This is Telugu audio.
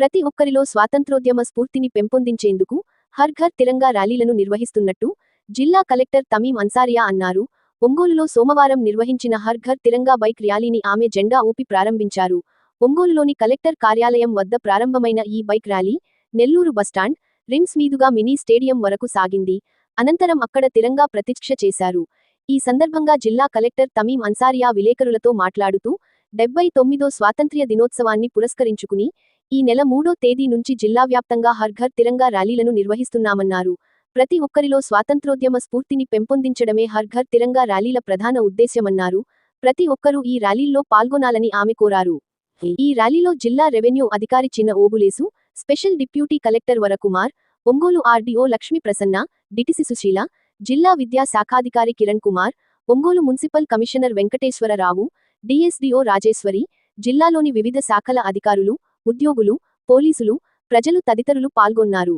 ప్రతి ఒక్కరిలో స్వాతంత్రోద్యమ స్ఫూర్తిని పెంపొందించేందుకు హర్ ఘర్ తిరంగా ర్యాలీలను నిర్వహిస్తున్నట్టు జిల్లా కలెక్టర్ తమీం అన్సారియా అన్నారు. ఒంగోలులో సోమవారం నిర్వహించిన హర్ ఘర్ తిరంగా బైక్ ర్యాలీని ఆమె జెండా ఊపి ప్రారంభించారు. ఒంగోలులోని కలెక్టర్ కార్యాలయం వద్ద ప్రారంభమైన ఈ bike rally Nellore bus stand RIMS మీదుగా మినీ స్టేడియం వరకు సాగింది. అనంతరం అక్కడ తిరంగా ప్రతిక్ష చేశారు. ఈ సందర్భంగా జిల్లా కలెక్టర్ తమీం అన్సారియా విలేకరులతో మాట్లాడుతూ డెబ్బై తొమ్మిదో స్వాతంత్ర్య దినోత్సవాన్ని పురస్కరించుకుని ఈ నెల మూడో తేదీ నుంచి జిల్లా వ్యాప్తంగా హర్ఘర్ తిరంగా ర్యాలీలను నిర్వహిస్తున్నామన్నారు. ప్రతి ఒక్కరిలో స్వాతంత్రోద్యమ స్ఫూర్తిని పెంపొందించడమే హర్ఘర్ తిరంగా ర్యాలీల ప్రధాన ఉద్దేశ్యమన్నారు. ప్రతి ఒక్కరూ ఈ ర్యాలీల్లో పాల్గొనాలని ఆమె కోరారు. ఈ ర్యాలీలో జిల్లా రెవెన్యూ అధికారి Chinna Obulesu special deputy collector Varakumar Ongole RDO Lakshmi Prasanna DTC Susheela జిల్లా విద్యా శాఖాధికారి Kiran Kumar Ongole municipal commissioner Venkateswararao DSDO Rajeshwari జిల్లాలోని వివిధ శాఖల అధికారులు ఉద్యోగులు పోలీసులు ప్రజలు తదితరులు పాల్గొన్నారు.